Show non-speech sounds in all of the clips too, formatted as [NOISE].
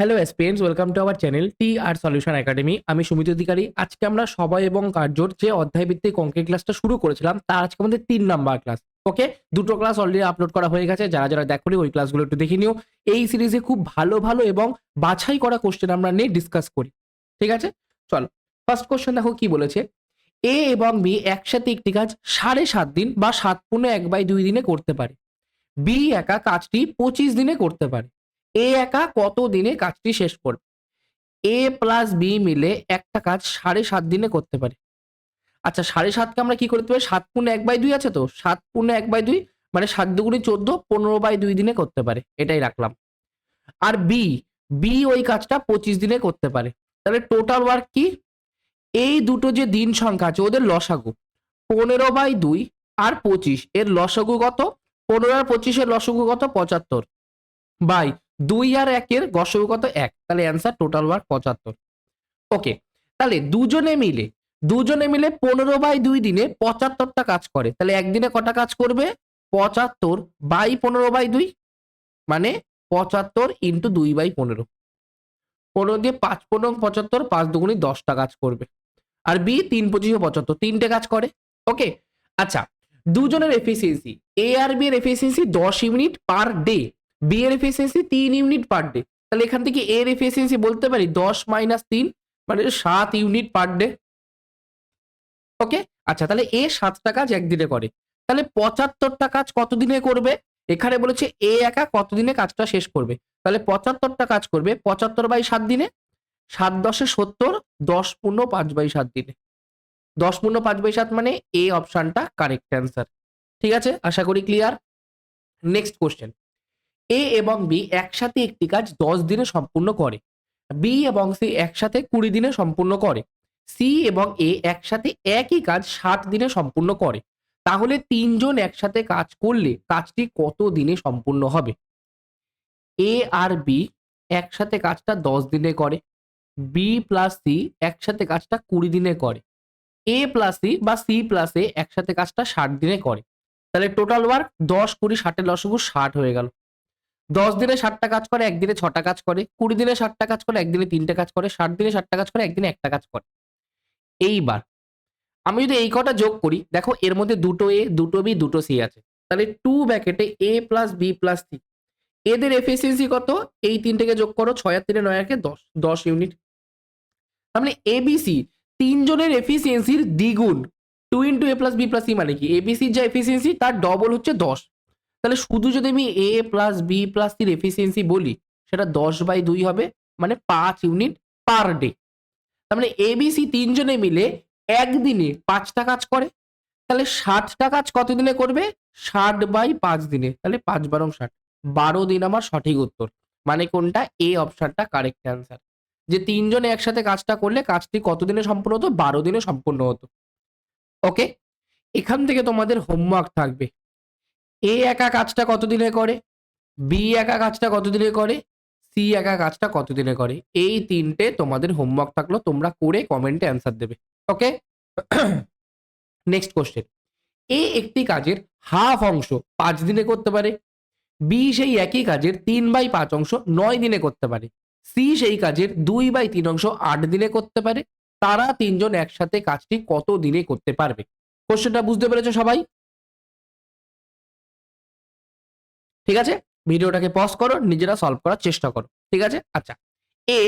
Hello এসপিএন্স welcome to our channel T R solution academy আমি সুমিত অধিকারী। আজকে আমরা সবাই এবং কার্যর যে অধ্যায় ভিত্তিক অঙ্কের ক্লাসটা শুরু করেছিলাম, তার আজকে আমাদের তিন নাম্বার ক্লাস ওকে দুটো ক্লাস অলরেডি আপলোড করা হয়ে গেছে। যারা যারা দেখোনি ওই ক্লাসগুলো একটু দেখে নিও। এই সিরিজে খুব ভালো ভালো এবং বাছাই করা কোশ্চেন আমরা নিয়ে ডিসকাস করি। ঠিক আছে? চলো ফার্স্ট কোশ্চেন দেখো কি বলেছে? এ এবং বি একসাথে একটি কাজ সাড়ে সাত দিন বা সাত পূর্ণ এক বাই দুই দিনে করতে পারে। বি একা কাজটি পঁচিশ দিনে করতে পারে। এ একা কত দিনে কাজটি শেষ করবে? এ প্লাস বি মিলে একটা কাজ সাড়ে সাত দিনে করতে পারে। আচ্ছা সাড়ে সাতকে আমরা কি করতে পারি? সাত পূর্ণ এক বাই দুই আছে তো? সাত পূর্ণ এক বাই দুই মানে সাত দুগুণি চোদ্দ, পনেরো বাই দুই দিনে করতে পারে। এটাই রাখলাম। আর বি বি ওই কাজটা পঁচিশ দিনে করতে পারে। তাহলে টোটাল ওয়ার্ক কি? এই দুটো যে দিন সংখ্যা আছে, ওদের লসাগু। পনেরো বাই দুই আর পঁচিশ, এর লসাগু কত? পনেরো আর পঁচিশের লসাগু কত? পঁচাত্তর। বাই দুই আর একের কত? এক। তাহলে অ্যান্সার টোটাল ওয়ার্ক পঁচাত্তর। ওকে তাহলে দুজনে মিলে দুজনে মিলে পনেরো বাই দুই দিনে পঁচাত্তরটা কাজ করে। তাহলে একদিনে কটা কাজ করবে? পঁচাত্তর বাই পনেরো বাই দুই? মানে পঁচাত্তর ইন্টু দুই বাই পনেরো। পনেরো দিয়ে পাঁচ পনেরো পঁচাত্তর, পাঁচ দুগুণি দশটা কাজ করবে। আর বি তিন পঁচিশে পঁচাত্তর, তিনটে কাজ করে। ওকে আচ্ছা দুজনের এফিসিয়েন্সি এ আর বি এর এফিসিয়েন্সি দশ ইউনিট পার ডে বি এর এফিসিয়েন্সি তিন ইউনিট পার ডে তাহলে এখান থেকে এর এফিসিয়েন্সি বলতে পারি দশ মাইনাস তিন মানে সাত ইউনিট পার ডে ওকে আচ্ছা তাহলে এ সাতটা কাজ একদিনে করে। তাহলে পঁচাত্তরটা কাজ কতদিনে করবে? এখানে বলেছে এ একা কতদিনে কাজটা শেষ করবে? তাহলে পঁচাত্তরটা কাজ করবে, পঁচাত্তর বাই সাত দিনে? সাত দশে সত্তর, দশ পূর্ণ পাঁচ বাই সাত দিনে। দশ পূর্ণ পাঁচ বাই সাত মানে এ অপশনটা কারেক্ট অ্যান্সার ঠিক আছে? আশা করি ক্লিয়ার নেক্সট কোশ্চেন এ এবং বি একসাথে একটি কাজ দশ দিনে সম্পূর্ণ করে। বি এবং সি একসাথে কুড়ি দিনে সম্পূর্ণ করে। সি এবং এ একসাথে একই কাজ ষাট দিনে সম্পূর্ণ করে। তাহলে তিনজন একসাথে কাজ করলে কাজটি কত দিনে সম্পূর্ণ হবে? এ আর বি একসাথে কাজটা দশ দিনে করে। বি প্লাস সি একসাথে কাজটা কুড়ি দিনে করে। এ প্লাস সি বা সি প্লাস এ একসাথে কাজটা ষাট দিনে করে। তাহলে টোটাল ওয়ার্ক দশ কুড়ি ষাটের লসগু ষাট হয়ে গেল। দশ দিনে ষাটটা কাজ করে, একদিনে ছটা কাজ করে, কুড়ি দিনে ষাটটা কাজ করে, একদিনে তিনটে কাজ করে, ষাট দিনে ষাটটা কাজ করে, একদিনে একটা কাজ করে। এইবার আমি যদি এই কটা যোগ করি, দেখো এর মধ্যে দুটো এ দুটো বি দুটো সি আছে। তাহলে two ব্যাকেটে A plus B plus C এদের এফিসিয়েন্সি কত? এই তিনটেকে যোগ করো, ছয় আর তিনে নয় আরকে দশ দশ ইউনিট মানে এবিসি তিনজনের এফিসিয়েন্সির দ্বিগুণ। Two into A plus B plus C মানে কি? এবিসির যে এফিসিয়েন্সি তার ডবল হচ্ছে দশ। তাহলে শুধু যদি আমি এ প্লাস বি প্লাস সির এফিসিয়েন্সি বলি, সেটা দশ বাই দুই হবে মানে পাঁচ ইউনিট পার ডে তার মানে এবিসি তিনজনে মিলে একদিনে পাঁচটা কাজ করে। তাহলে ষাটটা কাজ কতদিনে করবে? ষাট বাই পাঁচ দিনে। তাহলে পাঁচ বারো ষাট। বারো দিন আমার সঠিক উত্তর। মানে কোনটা? এ অপশনটা কারেক্ট অ্যান্সার যে তিনজনে একসাথে কাজটা করলে কাজটি কত দিনে সম্পূর্ণ হতো? বারো দিনে সম্পূর্ণ হতো। ওকে এখান থেকে তোমাদের হোমওয়ার্ক থাকবে। এ একা কাজটা কত দিনে করে? বি একা কাজটা কত দিনে করে? সি একা কাজটা কত দিনে করে? এই তিনটে তোমাদের হোমওয়ার্ক থাকল, তোমরা করে কমেন্টে অ্যান্সার দেবে ওকে নেক্সট কোশ্চেন এ একটি কাজের হাফ অংশ পাঁচ দিনে করতে পারে বি সেই একই কাজের তিন বাই পাঁচ অংশ নয় দিনে করতে পারে সি সেই কাজের দুই বাই তিন অংশ আট দিনে করতে পারে, তারা তিনজন একসাথে কাজটি কত দিনে করতে পারবে? কোশ্চেনটা বুঝতে পেরেছ সবাই? ঠিক আছে? ভিডিওটাকে পজ করো, নিজেরা সলভ করার চেষ্টা করো। ঠিক আছে? আচ্ছা। এ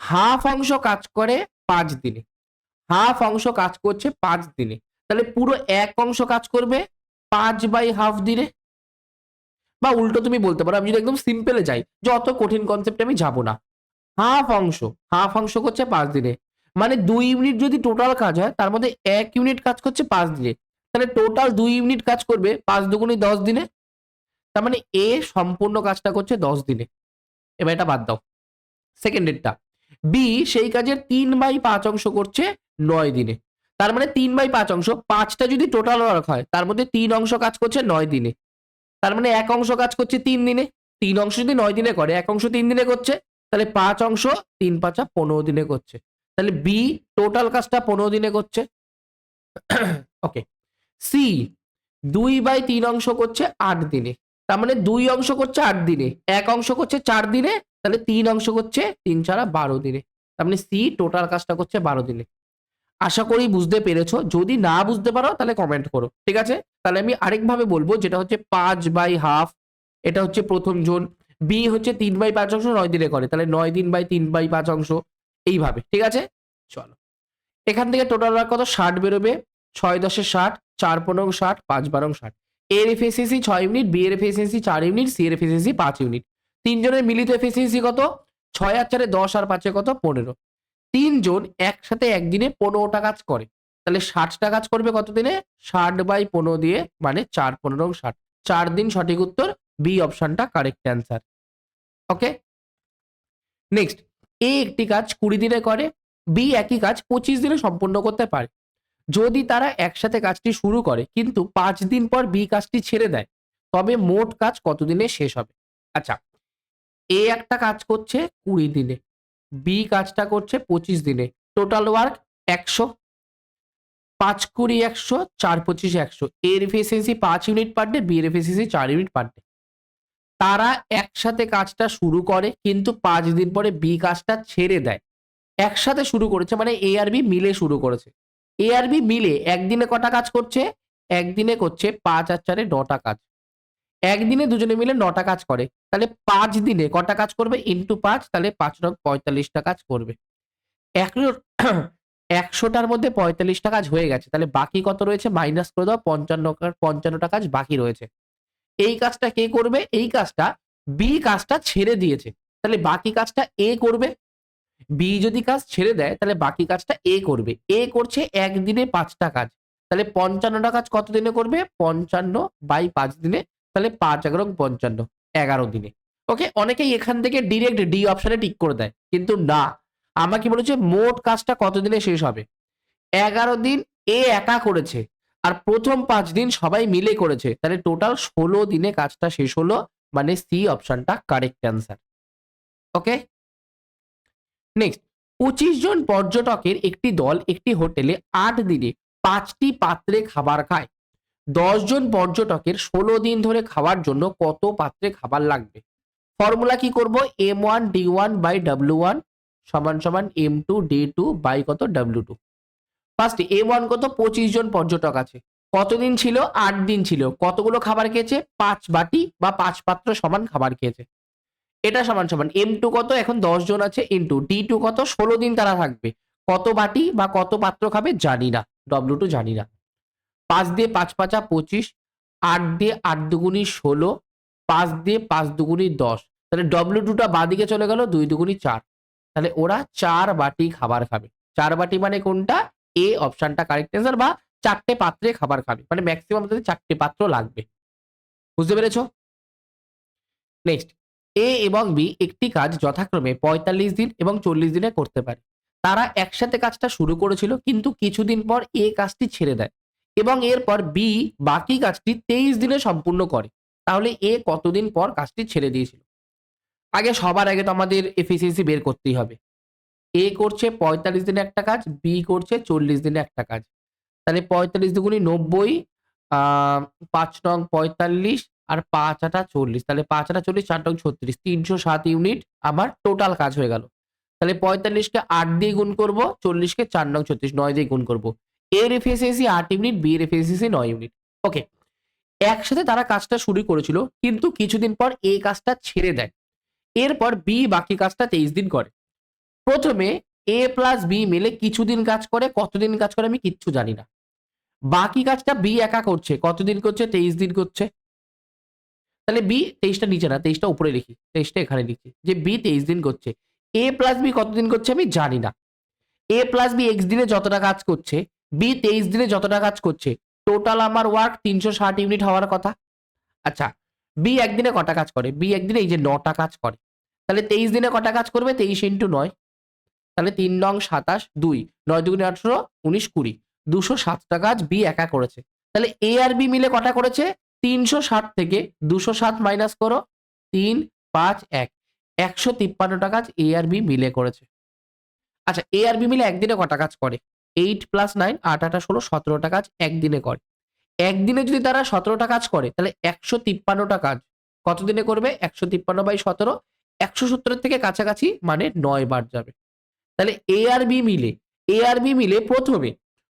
হাফ অংশ কাজ করে পাঁচ দিনে। হাফ অংশ কাজ করছে পাঁচ দিনে। তাহলে পুরো এক অংশ কাজ করবে পাঁচ বাই হাফ দিনে? বা উল্টো তুমি বলতে পারো, আমি যদি একদম সিম্পলে যাই যত কঠিন কনসেপ্টে আমি যাব না। হাফ অংশ হাফ অংশ করছে পাঁচ দিনে। মানে দুই ইউনিট যদি টোটাল কাজ হয়, তার মধ্যে এক ইউনিট কাজ করছে পাঁচ দিনে। তাহলে টোটাল দুই ইউনিট কাজ করবে পাঁচ দুগুণি দশ দিনে। তার মানে এ সম্পূর্ণ কাজটা করছে দশ দিনে। এবার এটা বাদ দাও। সেকেন্ডেরটা বি সেই কাজের তিন বাই পাঁচ অংশ করছে নয় দিনে। তার মানে তিন বাই পাঁচ অংশ, পাঁচটা যদি টোটাল ওয়ার্ক হয়, তার মধ্যে তিন অংশ কাজ করছে নয় দিনে। তার মানে এক অংশ কাজ করছে তিন দিনে। তিন অংশ যদি নয় দিনে করে, এক অংশ তিন দিনে করছে, তাহলে পাঁচ অংশ তিন পাঁচা পনেরো দিনে করছে। তাহলে বি টোটাল কাজটা পনেরো দিনে করছে। [CLEARS THROAT] ওকে সি দুই বাই তিন অংশ করছে আট দিনে। তার মানে দুই অংশ করছে আট দিনে। এক অংশ করছে চার দিনে, তাহলে তিন অংশ করছে তিন ছাড়া বারো দিনে। তার মানে সি টোটাল কাজটা করছে বারো দিনে। আশা করি বুঝতে পেরেছ। যদি না বুঝতে পারো, তাহলে কমেন্ট করো, ঠিক আছে? তাহলে আমি আরেকভাবে বলব, যেটা হচ্ছে পাঁচ বাই হাফ, এটা হচ্ছে প্রথম জোন। বি হচ্ছে তিন বাই পাঁচ অংশ নয় দিনে করে, তাহলে নয় দিন বাই তিন বাই পাঁচ অংশ, এইভাবে, ঠিক আছে? চলো। এখান থেকে টোটাল কত? ষাট বেরোবে, ছয় দশে ষাট, চার পনেরো ষাট, পাঁচ বারো ষাট। এর এফিসিয়েন্সি ছয় ইউনিট বি এর এফিসিয়েন্সি চার ইউনিট সি এর এফিসিয়েন্সি পাঁচ ইউনিট তিনজনের মিলিত এফিসিয়েন্সি কত? ছয় আর চারে দশ আর পাঁচে কত? পনেরো। তিনজন একসাথে একদিনে পনেরোটা কাজ করে। তাহলে ষাটটা কাজ করবে কত দিনে ষাট বাই পনেরো দিয়ে মানে চার পনেরো ষাট। চার দিন সঠিক উত্তর বি অপশনটা correct answer okay next A একটি কাজ কুড়ি দিনে করে বি একই কাজ পঁচিশ দিনে সম্পূর্ণ করতে পারে। যদি তারা একসাথে কাজটি শুরু করে, কিন্তু পাঁচ দিন পর বি কাজটি ছেড়ে দেয়, তবে মোট কাজ কতদিনে শেষ হবে? আচ্ছা এ একটা কাজ করছে কুড়ি দিনে, বি কাজটা করছে পঁচিশ দিনে, টোটাল ওয়ার্ক একশো, পাঁচ কুড়ি একশো, চার পঁচিশ একশো, এর এফিসিয়েন্সি পাঁচ ইউনিট পার ডে বি এর এফিসিয়েন্সি চার ইউনিট পার ডে। তারা একসাথে কাজটা শুরু করে, কিন্তু পাঁচ দিন পরে বি কাজটা ছেড়ে দেয়। একসাথে শুরু করেছে মানে এ আর বি মিলে শুরু করেছে। এ আর বি মিলে একদিনে কটা কাজ করছে? একদিনে করছে পাঁচ আর চারে নটা কাজ। একদিনে দুজনে মিলে নটা কাজ করে। তাহলে পাঁচ দিনে কটা কাজ করবে? ইন্টু পাঁচ, তাহলে পাঁচ রং পঁয়তাল্লিশটা কাজ করবে। একশো একশোটার মধ্যে পঁয়তাল্লিশটা কাজ হয়ে গেছে। তাহলে বাকি কত রয়েছে? মাইনাস করে দাও, পঞ্চান্ন পঞ্চান্নটা কাজ বাকি রয়েছে। এই কাজটা কে করবে? এই কাজটা বি কাজটা ছেড়ে দিয়েছে। তাহলে বাকি কাজটা এ করবে? বি যদি কাজ ছেড়ে দেয়, তাহলে বাকি কাজটা এ করবে। এ করছে একদিনে পাঁচটা কাজ। তাহলে পঞ্চান্নটা কাজ কত দিনে করবে? পঞ্চান্ন বাই পাঁচ দিনে। তাহলে পাঁচ এগারো পঞ্চান্ন, এগারো দিনে। ওকে অনেকেই এখান থেকে ডিরেক্ট ডি অপশনে টিক করে দেয়। কিন্তু না। আমাকে বলেছে, মোট কাজটা কত দিনে শেষ হবে? এগারো দিন এ একা করেছে, আর প্রথম পাঁচ দিন সবাই মিলে করেছে। তাহলে টোটাল ষোলো দিনে কাজটা শেষ হলো মানে সি অপশনটা কারেক্ট অ্যান্সার ওকে নেক্সট পঁচিশ জন পর্যটকের একটি দল, একটি হোটেলে আট দিনে পাঁচটি পাত্রে খাবার খায়। জন পর্যটকের ষোলো দিন ধরে খাওয়ার জন্য কত পাত্রে খাবার লাগবে? ফর্মুলা কি করব? M one D one by W one সমান সমান M two D two by কত? W two first M one কত? পঁচিশ জন পর্যটক আছে। কতদিন ছিল? আট দিন ছিল। কতগুলো খাবার খেয়েছে? পাঁচ বাটি বা পাঁচ পাত্র সমান খাবার খেয়েছে। এটা সমান সমান। এম টু কত? এখন দশ জন আছে ইন্টু ডি টু কত? ষোলো দিন তারা থাকবে। কত বাটি বা কত পাত্র খাবে? জানি না। ডব্লিউ টু জানি না। পাঁচ দিয়ে পাঁচ পাঁচা পঁচিশ, আট দিয়ে আট দুগুনি ষোলো, পাঁচ দিয়ে পাঁচ দুগুনি দশ। তাহলে ডব্লিউ টুটা বাদিকে চলে গেল, দুই দুগুনি চার। তাহলে ওরা চার বাটি খাবার খাবে। চার বাটি মানে কোনটা? এ অপশনটা কারেক্ট অ্যান্সার বা চারটে পাত্রে খাবার খাবে। মানে ম্যাক্সিমাম তাদের চারটে পাত্র লাগবে। বুঝতে পেরেছ? নেক্সট এ এবং বি একটি কাজ যথাক্রমে পঁয়তাল্লিশ দিন এবং চল্লিশ দিনে করতে পারে। তারা একসাথে কাজটা শুরু করেছিল, কিন্তু কিছুদিন পর এ কাজটি ছেড়ে দেয় এবং এরপর বি বাকি কাজটি তেইশ দিনে সম্পূর্ণ করে। তাহলে এ কতদিন পর কাজটি ছেড়ে দিয়েছিল? আগে সবার আগে তো আমাদের এফিসিয়েন্সি বের করতেই হবে। এ করছে পঁয়তাল্লিশ দিনে একটা কাজ, বি করছে চল্লিশ দিনে একটা কাজ। তাহলে পঁয়তাল্লিশ দুগুনি নব্বই পাঁচ নং পঁয়তাল্লিশ আর পাঁচ আটা চল্লিশ, তাহলে পাঁচ আটা চল্লিশ, চার নং ছত্রিশ, তিনশো সাত ইউনিট আমার টোটাল কাজ হয়ে গেল। তাহলে পঁয়তাল্লিশকে আট দিয়ে গুণ করব, চল্লিশকে চার নং ছত্রিশ, নয় দিয়ে গুণ করব। এর এফিসিয়েন্সি আট ইউনিট বি এর এফিসিয়েন্সি নয় ইউনিট। ওকে একসাথে তারা কাজটা শুরু করেছিল, কিন্তু কিছুদিন পর এ কাজটা ছেড়ে দেয়। এরপর বি বাকি কাজটা তেইশ দিন করে। প্রথমে এ প্লাস বি মিলে কিছুদিন কাজ করে, কতদিন কাজ করে আমি কিচ্ছু জানি না। বাকি কাজটা বি একা করছে, কতদিন করছে, তেইশ দিন করছে। তাহলে বি তেইশটা নিচে না, তেইশটা উপরে লিখি, তেইশটা এখানে লিখি। যে বি তেইশ দিন করছে। এ প্লাস বি কতদিন করছে আমি জানি না। এ প্লাস বি এক্স দিনে যতটা কাজ করছে বি তেইশ দিনে যতটা কাজ করছে টোটাল আমার ওয়ার্ক তিনশো ষাট ইউনিট হওয়ার কথা। আচ্ছা বি একদিনে কটা কাজ করে? বি একদিনে এই যে নটা কাজ করে। তাহলে তেইশ দিনে কটা কাজ করবে? তেইশ ইন্টু নয়। তাহলে তিন নং সাতাশ, দুই। নয় দুগুণে আঠারো, উনিশ কুড়ি। দুশো সাতটা কাজ বি একা করেছে। তাহলে এ আর বি মিলে কটা করেছে? তিনশো ষাট থেকে দুশো সাত মাইনাস করো, তিন, পাঁচ, এক। একশো তিপ্পান্নটা কাজ এ আর বি মিলে করেছে। আচ্ছা এ আর বি মিলে একদিনে কটা কাজ করে? এইট প্লাস নাইন আট আটা ষোলো সতেরোটা কাজ একদিনে করে। একদিনে যদি তারা সতেরোটা কাজ করে, তাহলে একশো তিপ্পান্নটা কাজ কত দিনে করবে? একশো তিপ্পান্ন বাই সতেরো। একশো সত্তরের থেকে কাছাকাছি মানে নয় বার যাবে। তাহলে এ আর বি মিলে এ আর বি মিলে প্রথমে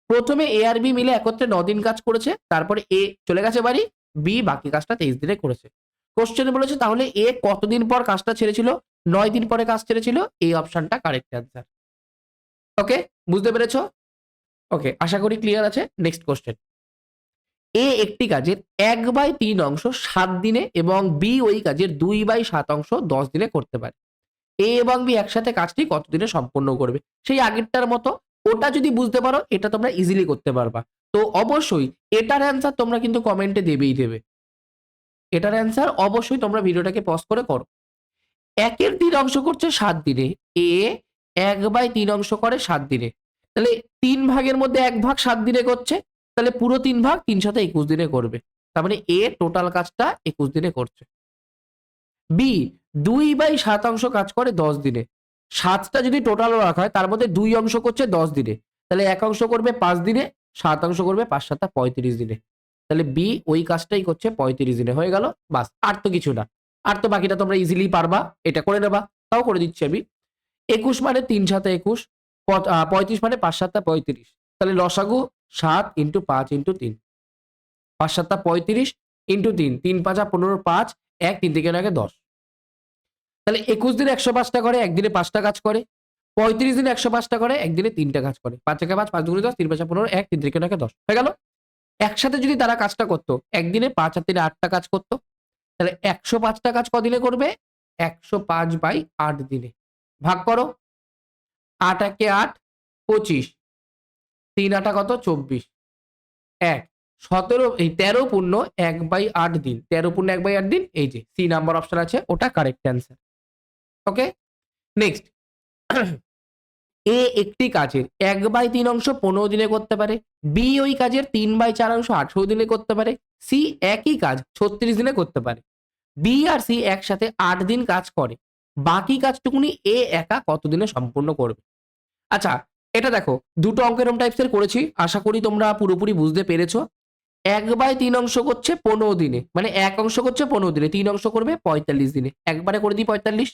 প্রথমে এ আর বি মিলে একত্রে দিন কাজ করেছে, তারপরে এ চলে গেছে বাড়ি বি, বাকি কাজটা তেইশ দিনে করেছে। কোশ্চেনে বলেছে, তাহলে এ কতদিন পর কাজটা ছেড়েছিল? নয় দিন পরে কাজ ছেড়েছিল? এই অপশনটা কারেক্ট অ্যান্সার ওকে বুঝতে পেরেছ? ওকে আশা করি ক্লিয়ার আছে। নেক্সট কোশ্চেন এ একটি কাজের এক বাই তিন অংশ সাত দিনে এবং বি ওই কাজের দুই বাই সাত অংশ দশ দিনে করতে পারে। এ এবং বি একসাথে কাজটি কতদিনে সম্পন্ন করবে? সেই আগেরটার মতো, ওটা যদি বুঝতে পারো, এটা তোমরা ইজিলি করতে পারবা। তো অবশ্যই এটার অ্যান্সার তোমরা কিন্তু কমেন্টে দেবেই দেবে। এটার অ্যান্সার অবশ্যই তোমরা ভিডিওটাকে পজ করে করো। একের তিন অংশ করছে সাত দিনে। এ এক বাই তিন অংশ করে সাত দিনে। তাহলে তিন ভাগের মধ্যে এক ভাগ সাত দিনে করছে, তাহলে পুরো তিন ভাগ তিন সাথে একুশ দিনে করবে। তার মানে এ টোটাল কাজটা একুশ দিনে করছে। বি দুই বাই সাত অংশ কাজ করে দশ দিনে। সাতটা যদি টোটাল রাখা হয়, তার মধ্যে দুই অংশ করছে দশ দিনে। তাহলে এক অংশ করবে পাঁচ দিনে সাত অংশ করবে, পাঁচ সাতটা পঁয়ত্রিশ দিনে। তাহলে বি ওই কাজটাই করছে, পঁয়ত্রিশ দিনে হয়ে গেল, বাস। আর তো কিছু না। আর তো বাকিটা তোমরা ইজিলি পারবা, এটা করে নেবা, তাও করে দিচ্ছি আমি। একুশ মানে তিন সাথে একুশ পঁয়ত্রিশ মানে পাঁচ সাতটা পঁয়ত্রিশ। তাহলে লসাগু সাত ইন্টু পাঁচ ইন্টু তিন। পাঁচ সাতটা পঁয়ত্রিশ ইন্টু তিন তিন পাঁচা পনেরো পাঁচ, এক, তিন থেকে নাকে দশ। তাহলে একুশ দিনে একশো পাঁচটা করে, একদিনে পাঁচটা কাজ করে। পঁয়ত্রিশ দিনে একশো পাঁচটা করে একদিনে তিনটা কাজ করে। পাঁচ একে পাঁচ পাঁচ দুগুণে দশ, তিন পাঁচা পনেরো, এক, তিন থেকে নাকে দশ। হয়ে গেল? একসাথে যদি তারা কাজটা করতো একদিনে পাঁচ আর তিনে আটটা কাজ করতো, তাহলে একশো পাঁচটা কাজ কদিনে করবে? একশো পাঁচ বাই আট দিনে। ভাগ করো। আট একে আট, পঁচিশ। তিন আটা কত? চব্বিশ। এক। সতেরো, এই তেরো পূর্ণ এক বাই আট দিন। তেরো পূর্ণ এক বাই আট দিন, এই যে, সি নাম্বার অপশন আছে, ওটা correct answer okay next A একটি কাজের এক বাই তিন অংশ পনেরো দিনে করতে পারে, বি ওই কাজের তিন বাই চার অংশ আঠেরো দিনে করতে পারে, সি একই কাজ ছত্রিশ দিনে করতে পারে। বি আর সি একসাথে আট দিন কাজ করে, বাকি কাজটুকুনি এ একা কতদিনে সম্পূর্ণ করবে? আচ্ছা এটা দেখো, দুটো অঙ্ক এরম টাইপসের করেছি, আশা করি তোমরা পুরোপুরি বুঝতে পেরেছ। এক বাই তিন অংশ করছে পনেরো দিনে মানে এক অংশ করছে পনেরো দিনে, তিন অংশ করবে পঁয়তাল্লিশ দিনে, একবারে করে দিই পঁয়তাল্লিশ।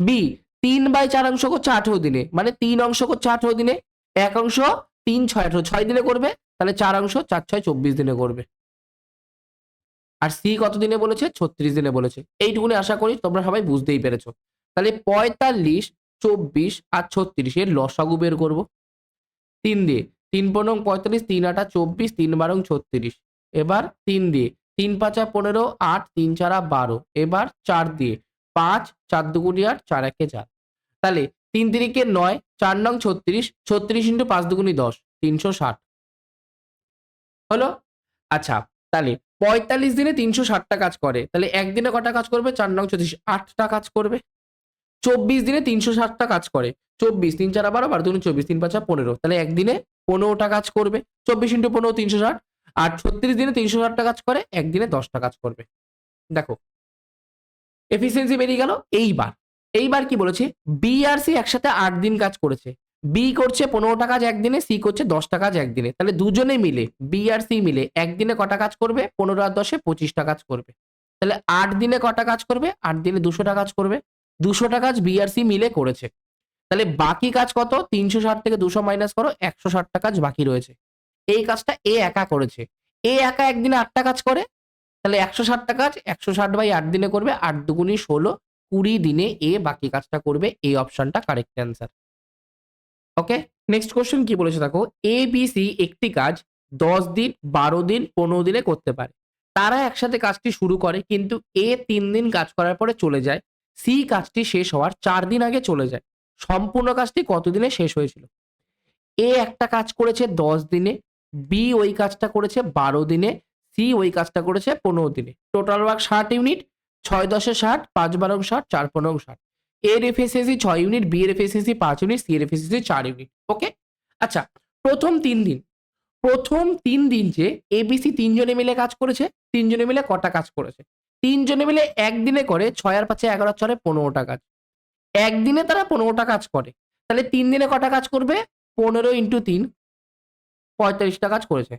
বি তিন বাই চার অংশ করছে আঠেরো দিনে। মানে তিন অংশ করছে আঠেরো দিনে, এক অংশ তিন ছয় আঠেরো ছয় দিনে করবে, তাহলে চার অংশ চার ছয় চব্বিশ দিনে করবে। আর সি কত দিনে বলেছে? ছত্রিশ দিনে বলেছে। এইটুকুনি আশা করি তোমরা সবাই বুঝতেই পেরেছ। তাহলে পঁয়তাল্লিশ, চব্বিশ আর ছত্রিশ এর লসাগু বের করব। তিন দিয়ে, তিন পনেরো, পঁয়তাল্লিশ, তিন আটা, চব্বিশ, তিন বারো ছত্রিশ। এবার তিন দিয়ে, তিন পাঁচা পনেরো, আট, তিন চারা বারো। এবার চার দিয়ে, পাঁচ, চার দুগুণি আট, চার একে চার। তাহলে তিন তিরিকে নয়, চার নং ছত্রিশ ছত্রিশ ইন্টু পাঁচ দুগুণি দশ, তিনশো ষাট। হলো? আচ্ছা তাহলে পঁয়তাল্লিশ দিনে তিনশো ষাটটা কাজ করে, তাহলে একদিনে কটা কাজ করবে? চার নং ছত্রিশ, আটটা কাজ করবে। চব্বিশ দিনে তিনশো ষাটটা কাজ করে, চব্বিশ, তিন চার বারো বারো দুগুণ চব্বিশ, তিন পাঁচা পনেরো, তাহলে একদিনে পনেরোটা কাজ করবে, চব্বিশ ইন্টু পনেরো, তিনশো ষাট, আর ছত্রিশ দিনে তিনশো ষাটটা কাজ করে, একদিনে দশটা কাজ করবে। দেখো এফিসিয়েন্সি বেরিয়ে গেল, এইবার। এইবার কি বলেছে? বি আর সি একসাথে আট দিন কাজ করেছে। বি করছে পনেরোটা কাজ একদিনে সি করছে দশটা কাজ একদিনে। তাহলে দুজনে মিলে বি আর সি মিলে, একদিনে কটা কাজ করবে? পনেরো আর দশে পঁচিশটা কাজ করবে। তাহলে আট দিনে কটা কাজ করবে? আট দিনে দুশোটা কাজ করবে। দুশোটা কাজ বি আর সি মিলে করেছে। তাহলে বাকি কাজ কত? তিনশো ষাট থেকে দুশো মাইনাস করো, একশো ষাটটা কাজ বাকি রয়েছে। এই কাজটা এ একা করেছে। এ একা একদিনে আটটা কাজ করে, তাহলে একশো ষাটটা কাজ, একশো ষাট বাই আট দিনে করবে, আট দুগুণি ষোলো কুড়ি দিনে এ বাকি কাজটা করবে, এই অপশনটা correct answer okay next question কি বলেছে দেখো? এ বি সি একটি কাজ দশ দিন, বারো দিন, পনেরো দিনে করতে পারে। তারা একসাথে কাজটি শুরু করে, কিন্তু এ তিন দিন কাজ করার পরে চলে যায়। সি কাজটি শেষ হওয়ার চার দিন আগে চলে যায়। সম্পূর্ণ কাজটি কতদিনে শেষ হয়েছিল? এ একটা কাজ করেছে দশ দিনে বি ওই কাজটা করেছে বারো দিনে সি ওই কাজটা করেছে পনেরো দিনে। টোটাল ওয়ার্ক ষাট ইউনিট ছয় দশে ষাট, পাঁচ বারো ষাট, চার পনেরো ষাট। এর এফএসএসি ছয় ইউনিট বি এর এফএসএসি পাঁচ ইউনিট সি এর এফএসএসি চার ইউনিট ওকে আচ্ছা প্রথম তিন দিন। প্রথম তিন দিন যে এবিসি তিনজনে মিলে কাজ করেছে, তিনজনে মিলে কটা কাজ করেছে। তিনজনে মিলে একদিনে করে ছয় আর পাঁচে এগারো চলে পনেরোটা কাজ। একদিনে তারা পনেরোটা কাজ করে। তাহলে তিন দিনে কটা কাজ করবে? পনেরো ইন্টু তিন, পঁয়তাল্লিশটা কাজ করেছে।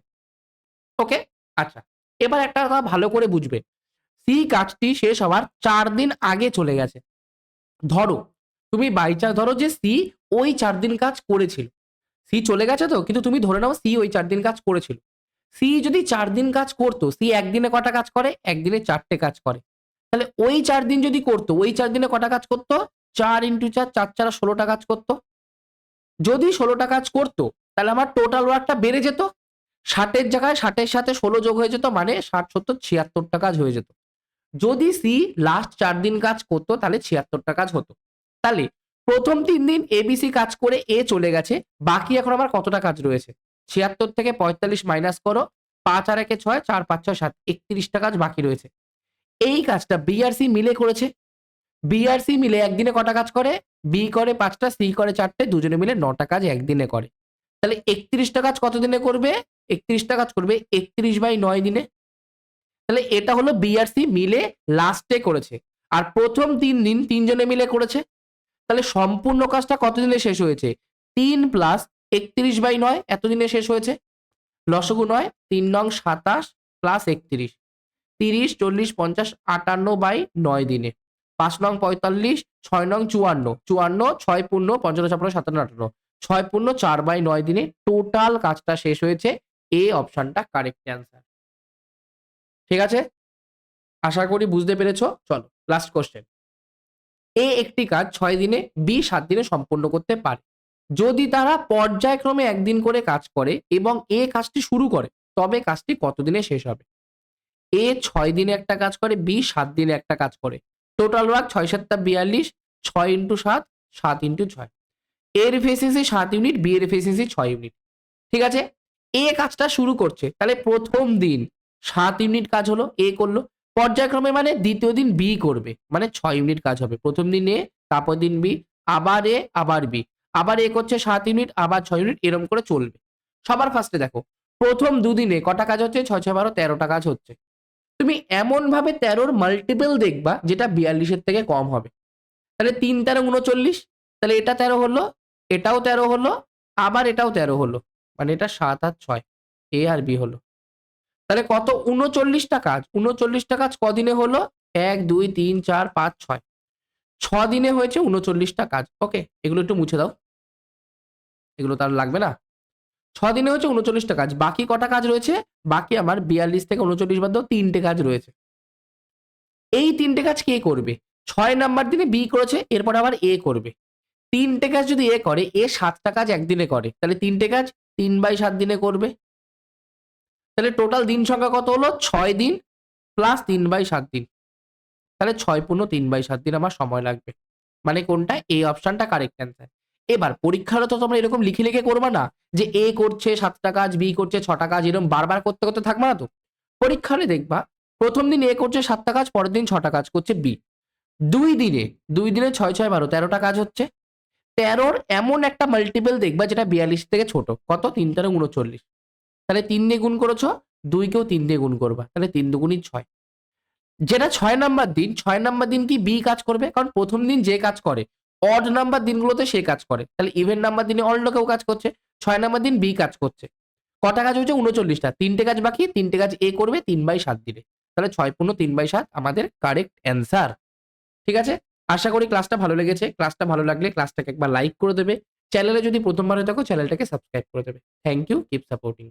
ওকে আচ্ছা এবার একটা কথা ভালো করে বুঝবে। সি কাজটি শেষ হওয়ার চার দিন আগে চলে গেছে। ধরো, তুমি বাই চান্স ধরো যে সি ওই চার দিন কাজ করেছিল। সি চলে গেছে তো? কিন্তু তুমি ধরে নাও সি ওই চার দিন কাজ করেছিল। সি যদি চার দিন কাজ করতো, সি একদিনে কটা কাজ করে? একদিনে চারটে কাজ করে। তাহলে ওই চার দিন যদি করতো, ওই চার দিনে কটা কাজ করতো? চার ইন্টু চার চার চার ষোলোটা কাজ করতো। যদি ষোলোটা কাজ করতো, তাহলে আমার টোটাল ওয়ার্কটা বেড়ে যেত। ষাটের জায়গায় ষাটের সাথে ষোলো যোগ হয়ে যেত মানে ষাট, সত্তর, ছিয়াত্তরটা কাজ হয়ে যেত। যদি সি লাস্ট চার দিন কাজ করতো, তাহলে ছিয়াত্তরটা কাজ হতো। তাহলে প্রথম তিন দিন এবিসি কাজ করে এ চলে গেছে, বাকি এখন আমার কতটা কাজ রয়েছে? ছিয়াত্তর থেকে পঁয়তাল্লিশ মাইনাস করো, পাঁচ আর একে ছয়, চার, পাঁচ, ছয়, সাত, একত্রিশটা কাজ বাকি রয়েছে। এই কাজটা বিআরসি মিলে করেছে। বিআরসি মিলে একদিনে কটা কাজ করে? বি করে পাঁচটা সি করে চারটে, দুজনে মিলে নটা কাজ একদিনে করে। তাহলে একত্রিশটা কাজ কত দিনে করবে? একত্রিশটা কাজ করবে একত্রিশ বাই নয় দিনে। তাহলে এটা হলো বিআরসি মিলে লাস্টে করেছে। আর প্রথম তিন দিন তিনজনে মিলে করেছে। তাহলে সম্পূর্ণ কাজটা কতদিনে শেষ হয়েছে? তিন প্লাস একত্রিশ বাই নয় এতদিনে শেষ হয়েছে। লসগু নয়, তিন নং সাতাশ প্লাস একত্রিশ। তিরিশ, চল্লিশ, পঞ্চাশ, আটান্ন বাই নয় দিনে। পাঁচ নং পঁয়তাল্লিশ, ছয় নং চুয়ান্ন। চুয়ান্ন, ছয় পূর্ণ, পঞ্চান্ন, ছাপ্পান্ন, সাতান্ন, আটান্ন। ছয় পূর্ণ, চার বাই নয় দিনে টোটাল কাজটা শেষ হয়েছে। এ অপশনটা কারেক্ট অ্যান্সার ঠিক আছে? আশা করি বুঝতে পেরেছ? চলো লাস্ট কোশ্চেন এ একটি কাজ ছয় দিনে, বি সাত দিনে সম্পন্ন করতে পারে। যদি তারা পর্যায়ক্রমে একদিন করে কাজ করে এবং এ কাজটি শুরু করে, তবে কাজটি কতদিনে শেষ হবে? এ ছয় দিনে একটা কাজ করে, বি সাত দিনে একটা কাজ করে। টোটাল ওয়ার্ক ছয় সাতটা বিয়াল্লিশ, ছয় ইন্টু সাত সাত ইন্টু ছয়। এর এফিসিয়েন্সি সাত ইউনিট বি এর এফিসিয়েন্সি ছয় ইউনিট ঠিক আছে? এ কাজটা শুরু করছে, তাহলে প্রথম দিন সাত ইউনিট কাজ হলো, এ করল। পর্যায়ক্রমে মানে দ্বিতীয় দিন বি করবে মানে ছয় ইউনিট কাজ হবে। প্রথম দিন এ, তারপর দিন বি, আবার এ, আবার বি। আবার এ করছে সাত ইউনিট, আবার ছয় ইউনিট, এরম করে চলবে। সবার ফার্স্টে দেখো, প্রথম দুদিনে কটা কাজ হচ্ছে? ছয় ছয়, বারো, তেরোটা কাজ হচ্ছে। তুমি এমন ভাবে তেরোর মাল্টিপল দেখবা, যেটা বিয়াল্লিশের থেকে কম হবে। তাহলে তিন তেরো উনচল্লিশ, তাহলে এটা তেরো হলো, এটাও তেরো হলো, আবার এটাও তেরো হলো। মানে এটা সাত আর ছয়, এ আর বি হলো। তাহলে কত? উনচল্লিশটা কাজ উনচল্লিশটা কাজ কদিনে হলো? এক, দুই, তিন, চার, পাঁচ, ছয়। ছ দিনে হয়েছে উনচল্লিশটা কাজ ওকে এগুলো একটু মুছে দাও। এগুলো তার লাগবে না? ছ দিনে হচ্ছে উনচল্লিশটা কাজ বাকি কটা কাজ রয়েছে? বাকি আমার বিয়াল্লিশ থেকে উনচল্লিশ বাদ তিনটে কাজ রয়েছে। এই তিনটে কাজ কে করবে? ছয় নাম্বার দিনে বি করেছে, এরপর আবার এ করবে। তিনটে কাজ যদি এ করে, এ সাতটা কাজ একদিনে করে, তাহলে তিনটে কাজ তিন বাই সাত দিনে করবে। তাহলে টোটাল দিন সংখ্যা কত হলো? ছয় দিন প্লাস তিন বাই সাত দিন। তাহলে ছয় পূর্ণ তিন বাই সাত দিন আমার সময় লাগবে। মানে কোনটা? এই অপশানটা কারেক্ট অ্যান্সার এবার পরীক্ষারও তো তোমরা এরকম লিখে লিখে করবা না যে এ করছে, সাতটা কাজ বি করছে, ছটা কাজ এরকম বারবার করতে করতে থাকবা না তো? পরীক্ষারে দেখবা, প্রথম দিন এ করছে, সাতটা কাজ, পরের দিন ছটা কাজ করছে বি দুই দিনে দুই দিনে ছয় ছয়, বারো, তেরোটা কাজ হচ্ছে। তেরোর এমন একটা মাল্টিপল দেখবা যেটা বিয়াল্লিশ থেকে ছোট। কত? তিন তেরো উনচল্লিশ তাহলে তিন দিয়ে গুণ করেছ দুইকেও তিন দিয়ে গুণ করবা, তাহলে তিন দুগুণই ছয়। যেটা ছয় নাম্বার দিন, ছয় নাম্বার দিন কি বি কাজ করবে? কারণ প্রথম দিন যে কাজ করে অড নাম্বার দিনগুলোতে সে কাজ করে। তাহলে ইভেন নাম্বার দিনে অন্য কেউ কাজ করছে, ছয় নাম্বার দিন বি কাজ করছে। কটা কাজ হয়েছে? উনচল্লিশটা। তিনটে কাজ বাকি, তিনটে কাজ এ করবে, তিন বাই সাত দিনে তাহলে ছয় পূর্ণ তিন বাই সাত, আমাদের কারেক্ট অ্যান্সার ঠিক আছে? আশা করি ক্লাসটা ভালো লেগেছে। ক্লাসটা ভালো লাগলে ক্লাসটাকে একবার লাইক করে দেবে। চ্যানেলে যদি প্রথমবার হয়ে থাকো চ্যানেলটাকে সাবস্ক্রাইব করে দেবে। Thank you keep supporting